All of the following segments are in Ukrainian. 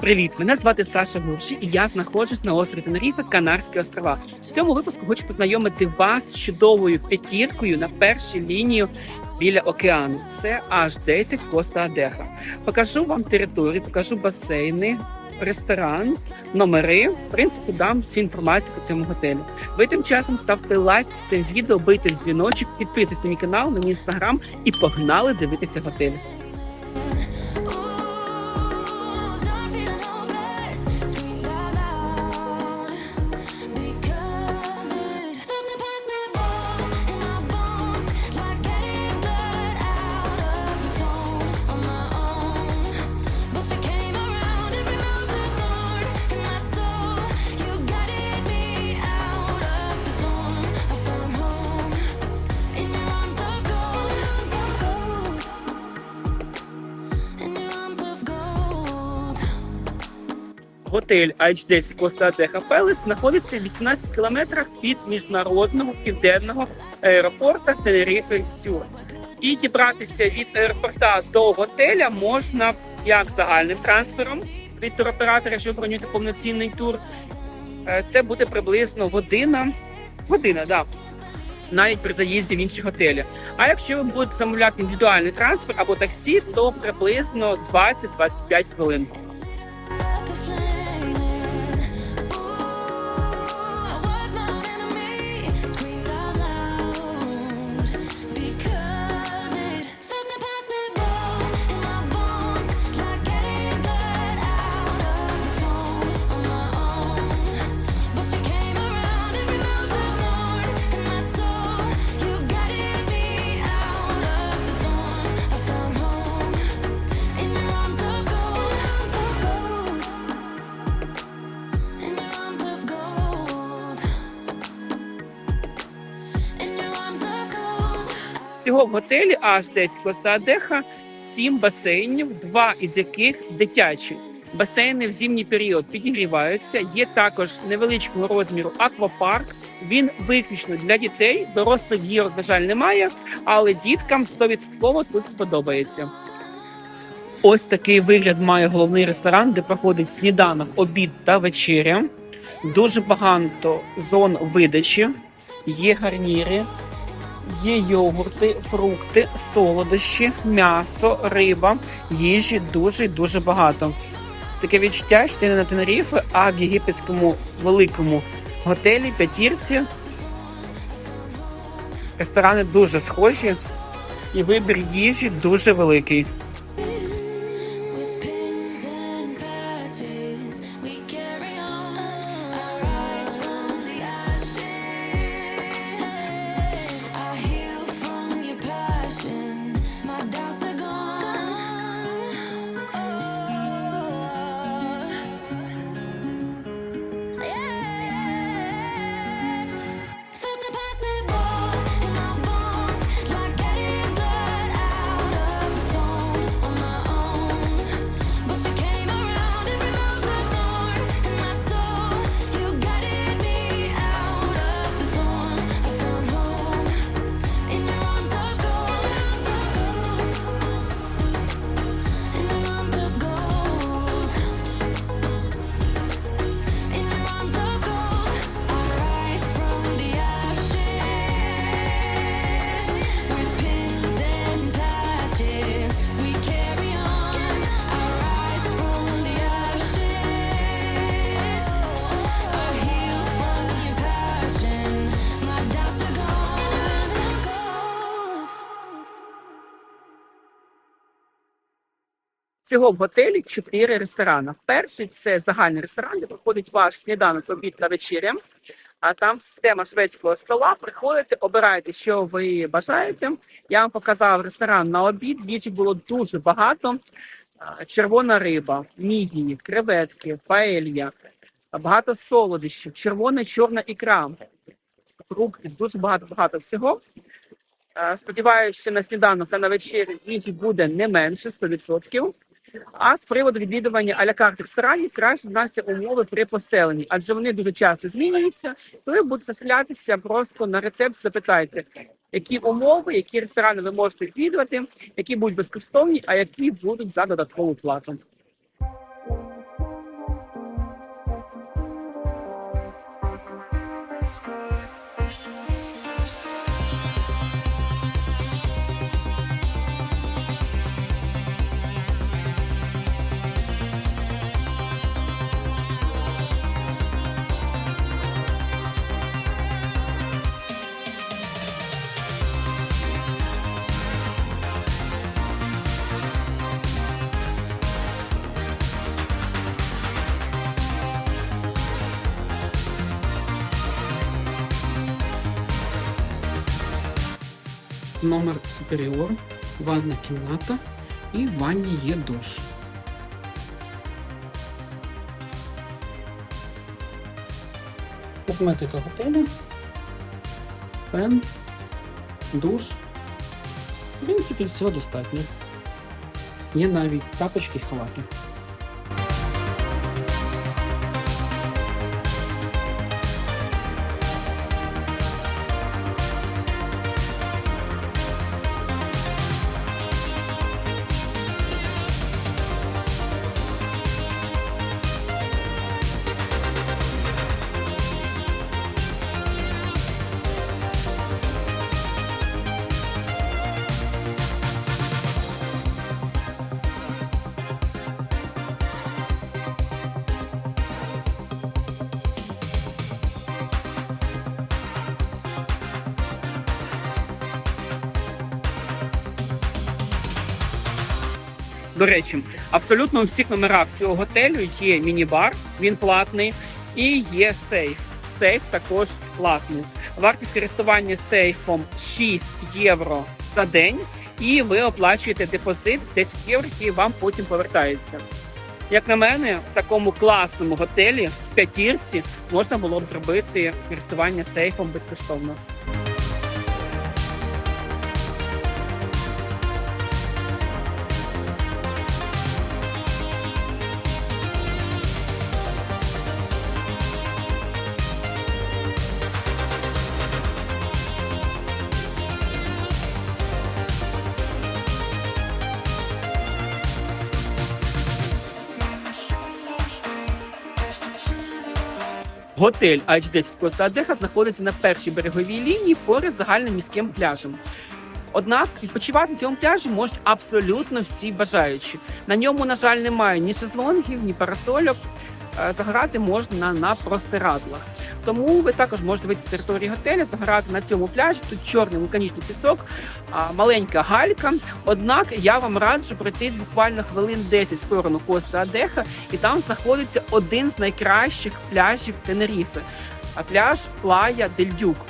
Привіт! Мене звати Саша Гурші, і я знаходжусь на острові Тенеріфе, Канарські острова. В цьому випуску хочу познайомити вас з чудовою п'ятіркою на першій лінії біля океану. Це аж 10 Коста Адеха. Покажу вам територію, покажу басейни, ресторан, номери. В принципі, дам всю інформацію по цьому готелю. Ви тим часом ставте лайк цим відео, бийте дзвіночок, підписуйтесь на мій канал, на мій інстаграм і погнали дивитися готель. Готель H10 Коста Адеха Пелес знаходиться в 18 кілометрах від міжнародного південного аеропорту Тенеріфе Сюр. І дібратися від аеропорта до готеля можна як загальним трансфером від туроператора, якщо ви бронюєте повноцінний тур. Е, Це буде приблизно година. Година, да. Навіть при заїзді в інші готелі. А якщо ви будете замовляти індивідуальний трансфер або таксі, то приблизно 20-25 хвилин. Всього в готелі аж 10 Коста Адеха, 7 басейнів, два із яких дитячі. Басейни в зимній період підігріваються. Є також невеличкого розміру аквапарк. Він виключно для дітей. Дорослих гірок, на жаль, немає, але діткам 100% тут сподобається. Ось такий вигляд має головний ресторан, де проходить сніданок, обід та вечеря. Дуже багато зон видачі, є гарніри, Є йогурти, фрукти, солодощі, м'ясо, риба, їжі дуже дуже багато. Таке відчуття, що ти не на Тенеріфе, а в єгипетському великому готелі п'ятірці. Ресторани дуже схожі, і вибір їжі дуже великий. Всього в готелі чотири ресторани. Перший це загальний ресторан, де проходить ваш сніданок, обід та вечеря. А там система шведського стола. Приходите, обирайте, що ви бажаєте. Я вам показав ресторан на обід. Їжі було дуже багато. Червона риба, мідії, креветки, паелья, багато солодощів, червона, чорна ікра, фрукти, дуже багато багато всього. Сподіваюся, що на сніданок та на вечерю їжі буде не менше 100%. А з приводу відвідування аля-карт ресторанів краще знатися умови при поселенні, адже вони дуже часто змінюються. Коли будете заселятися, просто на рецепт запитайте, які умови, які ресторани ви можете відвідувати, які будуть безкоштовні, а які будуть за додаткову плату. Номер Superior, ванна кімната і в ванні є душ. Косметика готелю, фен, душ. В принципі, всього достатньо. Є навіть тапочки і халати. До речі, абсолютно у всіх номерах цього готелю є міні-бар, він платний, і є сейф. Сейф також платний. Вартість користування сейфом 6 євро за день, і ви оплачуєте депозит 10 євро, який вам потім повертається. Як на мене, в такому класному готелі в п'ятірці можна було б зробити користування сейфом безкоштовно. Готель H10 Коста Адеха знаходиться на першій береговій лінії поряд загальним міським пляжем. Однак відпочивати на цьому пляжі можуть абсолютно всі бажаючі. На ньому, на жаль, немає ні шезлонгів, ні парасольок. Заграти Загорати можна на простирадлах. Тому ви також можете вийти з території готелю, заграти на цьому пляжі. Тут чорний вулканічний пісок, маленька галька. Однак я вам раджу пройтись буквально хвилин 10 в сторону Коста Адеха, і там знаходиться один з найкращих пляжів Тенеріфи. А пляж Плая Дель Дюк. А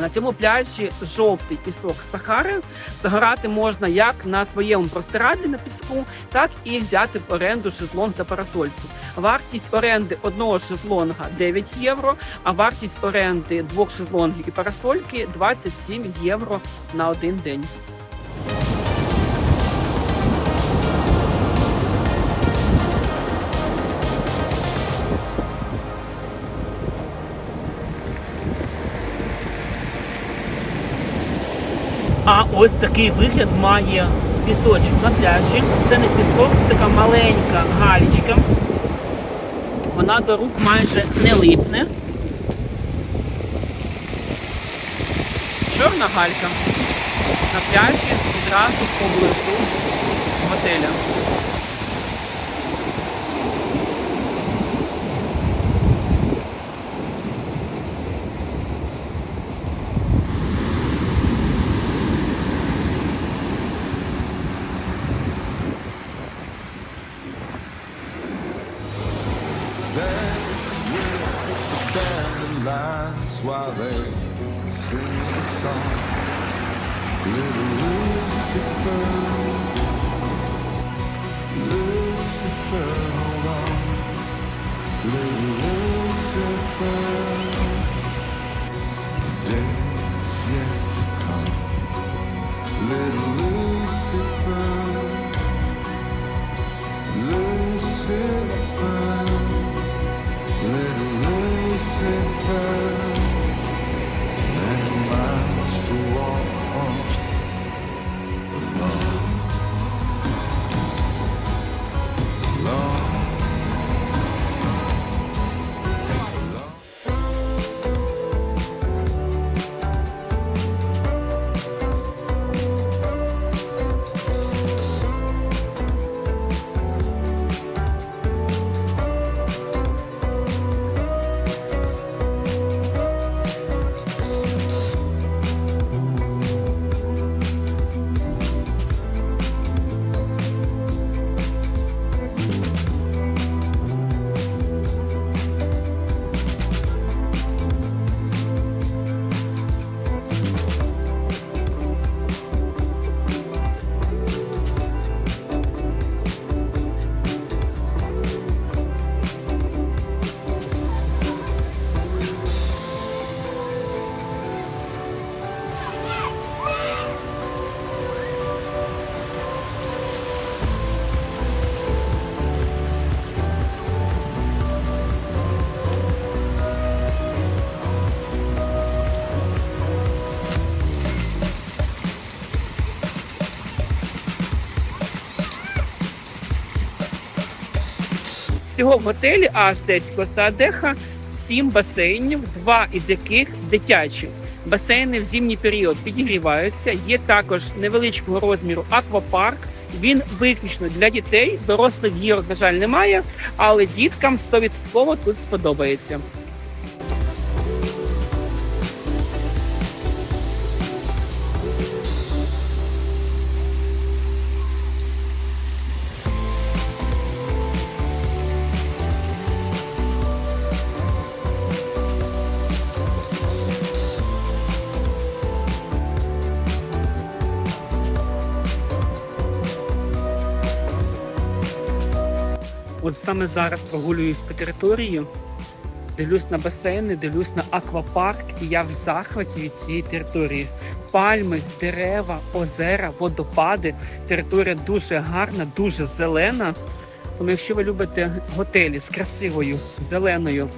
На цьому пляжі жовтий пісок Сахари. Загорати можна як на своєму простирадлі на піску, так і взяти в оренду шезлонг та парасольку. Вартість оренди одного шезлонга 9 євро, а вартість оренди двох шезлонгів і парасольки 27 євро на один день. Ось такий вигляд має пісочок на пляжі. Це не пісок, це така маленька галічка. Вона до рук майже не липне. Чорна галька на пляжі відразу поблизу готеля. Lines while they sing the song. Little Lucifer, Lucifer, hold on. Little Всього в готелі аж 10 Коста Адеха сім басейнів, два із яких дитячі. Басейни в зимній період підігріваються. Є також невеличкого розміру аквапарк. Він виключно для дітей. Дорослих гірок, на жаль, немає, але діткам 100% тут сподобається. Саме зараз прогулююсь по території, дивлюсь на басейни, дивлюсь на аквапарк, і я в захваті від цієї території. Пальми, дерева, озера, водопади. Територія дуже гарна, дуже зелена. Тому, якщо ви любите готелі з красивою зеленою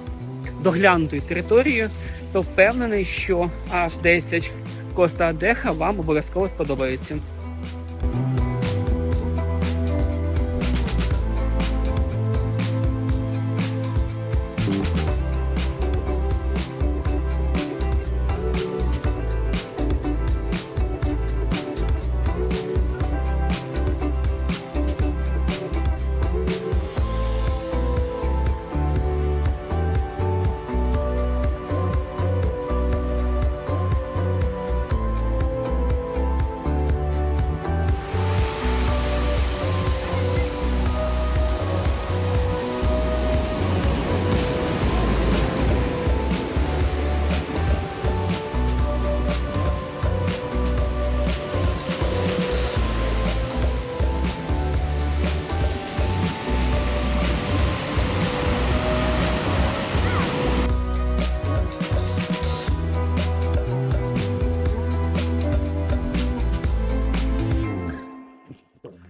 доглянутою територією, то впевнений, що аж 10 Коста Адеха вам обов'язково сподобається.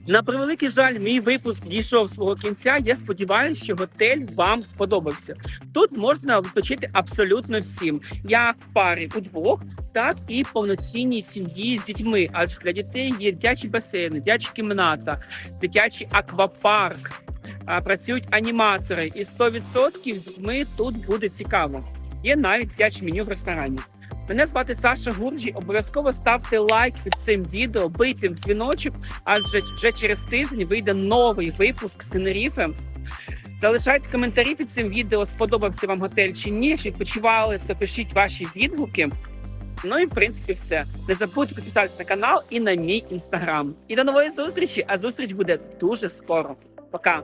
На превеликий жаль, мій випуск дійшов свого кінця. Я сподіваюся, що готель вам сподобався. Тут можна відпочити абсолютно всім, як в парі удвох, так і повноцінній сім'ї з дітьми. Адже для дітей є дитячі басейни, дитяча кімната, дитячий аквапарк. Працюють аніматори, і 100% з дітьми тут буде цікаво. Є навіть дитяче меню в ресторані. Мене звати Саша Гурджі. Обов'язково ставте лайк під цим відео, бийте дзвіночок, адже вже через тиждень вийде новий випуск з Тенеріфе. Залишайте коментарі під цим відео, сподобався вам готель чи ні. Якщо відпочивали, то пишіть ваші відгуки. Ну і в принципі все. Не забудьте підписатися на канал і на мій інстаграм. І до нової зустрічі, а зустріч буде дуже скоро. Пока!